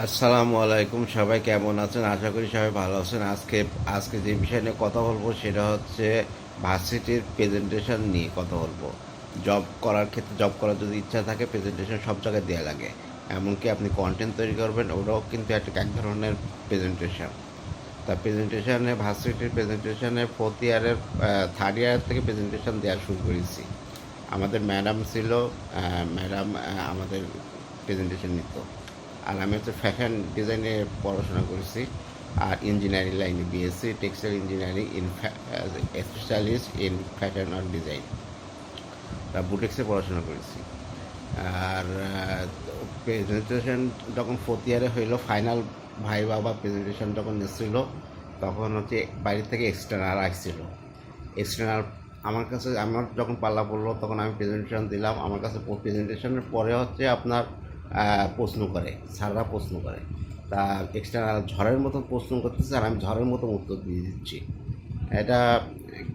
আসসালামু আলাইকুম, সবাই কেমন আছেন? আশা করি সবাই ভালো আছেন। আজকে আজকে যে বিষয় নিয়ে কথা বলব সেটা হচ্ছে ভার্সিটির প্রেজেন্টেশন নিয়ে কথা বলব। জব করার ক্ষেত্রে জব করার যদি ইচ্ছা থাকে প্রেজেন্টেশন সব জায়গায় দেওয়া লাগে। এমনকি আপনি কন্টেন্ট তৈরি করবেন, ওটাও কিন্তু একটা এক ধরনের প্রেজেন্টেশন তা প্রেজেন্টেশনে ভার্সিটির প্রেজেন্টেশনে ফোর্থ ইয়ারের থার্ড ইয়ার থেকে প্রেজেন্টেশন দেওয়া শুরু করেছি। আমাদের ম্যাডাম ছিল ম্যাডাম আমাদের প্রেজেন্টেশন নিত। আর আমি হচ্ছে ফ্যাশন ডিজাইনে পড়াশোনা করেছি আর ইঞ্জিনিয়ারিং লাইনে BSc textile engineering in specialist in fashion R design তা বুটেক্সে পড়াশোনা করেছি। আর প্রেজেন্টেশন যখন ফোর্থ ইয়ারে হইল ফাইনাল ভাই বাবা প্রেজেন্টেশন যখন এসেছিল, তখন হচ্ছে বাইরে থেকে এক্সটার্নাল আসছিল। এক্সটার্নাল আমার কাছে, আমার যখন পাল্লা পড়ল, তখন আমি প্রেজেন্টেশন দিলাম। আমার কাছে প্রেজেন্টেশনের পরে হচ্ছে আপনার প্রশ্ন করে, স্যাররা প্রশ্ন করে। তা এক্সটার্নাল ঝড়ের মতন প্রশ্ন করতেছে আর আমি ঝড়ের মতন উত্তর দিয়ে দিচ্ছি। এটা,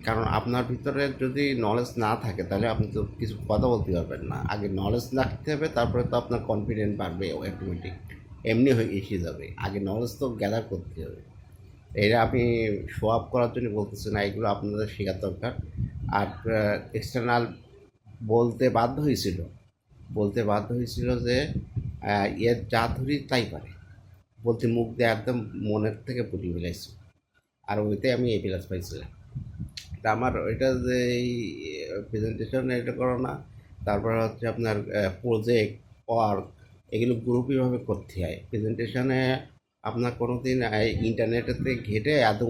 কারণ আপনার ভিতরে যদি নলেজ না থাকে, তাহলে আপনি তো কিছু কথা বলতে পারবেন না। আগে নলেজ রাখতে হবে, তারপরে তো আপনার কনফিডেন্ট বাড়বে অটোমেটিক এমনি হয়ে এসে যাবে। আগে নলেজ তো গ্যাদার করতে হবে। এটা আপনি শো আপ করার জন্য বলতেছি না, এগুলো আপনাদের শেখার দরকার। আর এক্সটার্নাল বলতে বাধ্য হয়েছিল। বলতে বাধ্য হয়েছিল যে এর যা ধরি তাই পারে। বলতে মুখ দিয়ে একদম মনের থেকে পুটি ফেলাইছি আর ওইতে আমি এই প্লাস পাইছিলাম। তা আমার ওইটা যে এই প্রেজেন্টেশন এটা করো না। তারপর হচ্ছে আপনার প্রজেক্ট ওয়ার্ক এগুলো গ্রুপইভাবে করতে হয়। প্রেজেন্টেশনে আপনার কোনো দিন ইন্টারনেটেতে ঘেটে এত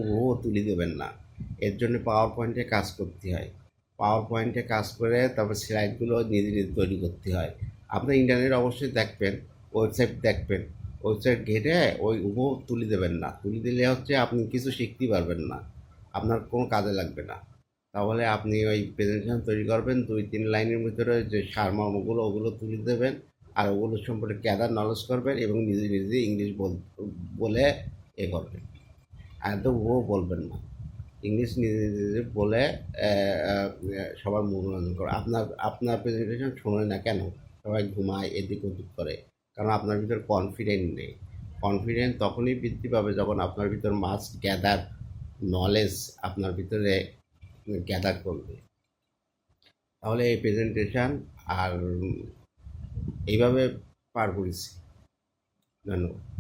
তুলে দেবেন না। এর জন্য পাওয়ার পয়েন্টে কাজ করতে হয়। পাওয়ার পয়েন্টে কাজ করে তারপর স্লাইডগুলো নিজে নিজে তৈরি করতে হয়। আপনি ইন্টারনেট অবশ্যই দেখবেন ওয়েবসাইট দেখবেন। ওয়েবসাইট ঘেটে ওই ও তুলে দেবেন না। তুলে দিলে হচ্ছে আপনি কিছু শিখতে পারবেন না। আপনার কোনো কাজে লাগবে না। তাহলে আপনি ওই প্রেজেন্টেশন তৈরি করবেন, দুই তিন লাইনের ভিতরে যে সারমর্মগুলো ওগুলো তুলে দেবেন আর ওগুলো সম্পর্কে গ্যাদার নলেজ করবেন এবং নিজে নিজে ইংলিশ বল- এ করবেন। একদম ও বলবেন না। ইংলিশ নিজে বলে সবার মনোরঞ্জন করে। আপনার আপনার প্রেজেন্টেশন শোনে না কেন? সবাই ঘুমায়, এদিক ওদিক করে। কারণ আপনার ভিতর কনফিডেন্ট নেই। কনফিডেন্ট তখনই বৃদ্ধি পাবে যখন আপনার ভিতর মাস্ট গ্যাদার নলেজ আপনার ভিতরে গ্যাদার করবে। তাহলে এই প্রেজেন্টেশন আর এইভাবে পার করেছি। ধন্যবাদ।